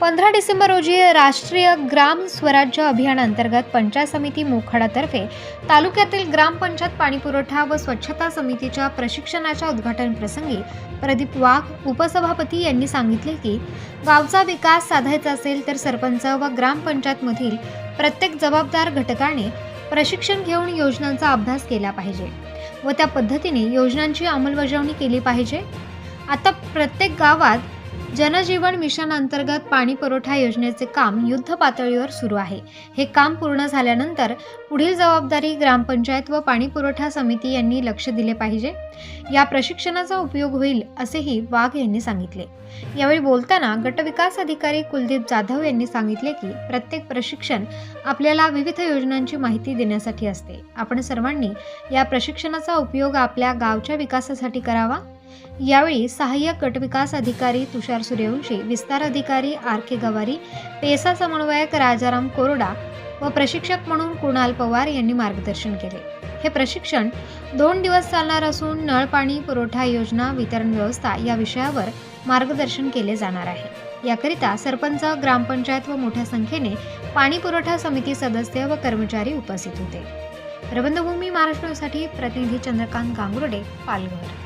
पंधरा डिसेंबर रोजी राष्ट्रीय ग्राम स्वराज्य अभियानांतर्गत पंचायत समिती मोखाडातर्फे तालुक्यातील ग्रामपंचायत पाणीपुरवठा व स्वच्छता समितीच्या प्रशिक्षणाच्या उद्घाटन प्रसंगी प्रदीप वाघ उपसभापती यांनी सांगितले की गावचा विकास साधायचा असेल तर सरपंच व ग्रामपंचायतमधील प्रत्येक जबाबदार घटकाने प्रशिक्षण घेऊन योजनांचा अभ्यास केला पाहिजे व त्या पद्धतीने योजनांची अंमलबजावणी केली पाहिजे. आता प्रत्येक गावात जनजीवन मिशन अंतर्गत पाणी पुरवठा योजनेचे काम युद्ध पातळीवर सुरू आहे. हे काम पूर्ण झाल्यानंतर पुढील जबाबदारी ग्रामपंचायत व पाणी पुरवठा समिती यांनी लक्ष दिले पाहिजे. या प्रशिक्षणाचा उपयोग होईल असेही वाघ यांनी सांगितले. यावेळी बोलताना गटविकास अधिकारी कुलदीप जाधव यांनी सांगितले की प्रत्येक प्रशिक्षण आपल्याला विविध योजनांची माहिती देण्यासाठी असते. आपण सर्वांनी या प्रशिक्षणाचा उपयोग आपल्या गावच्या विकासासाठी करावा. यावेळी सहाय्यक गटविकास अधिकारी तुषार सूर्यवंशी विस्तार अधिकारी आर के गवारी पेसा समन्वयक राजाराम कोरडा व प्रशिक्षक म्हणून कुणाल पवार यांनी मार्गदर्शन केले. हे प्रशिक्षण दोन दिवस चालणार असून नळ पाणी पुरवठा योजना वितरण व्यवस्था या विषयावर मार्गदर्शन केले जाणार आहे. याकरिता सरपंच ग्रामपंचायत व मोठ्या संख्येने पाणी पुरवठा समिती सदस्य व कर्मचारी उपस्थित होते. प्रबंधभूमी महाराष्ट्रासाठी प्रतिनिधी चंद्रकांत गांगुर्डे पालघर.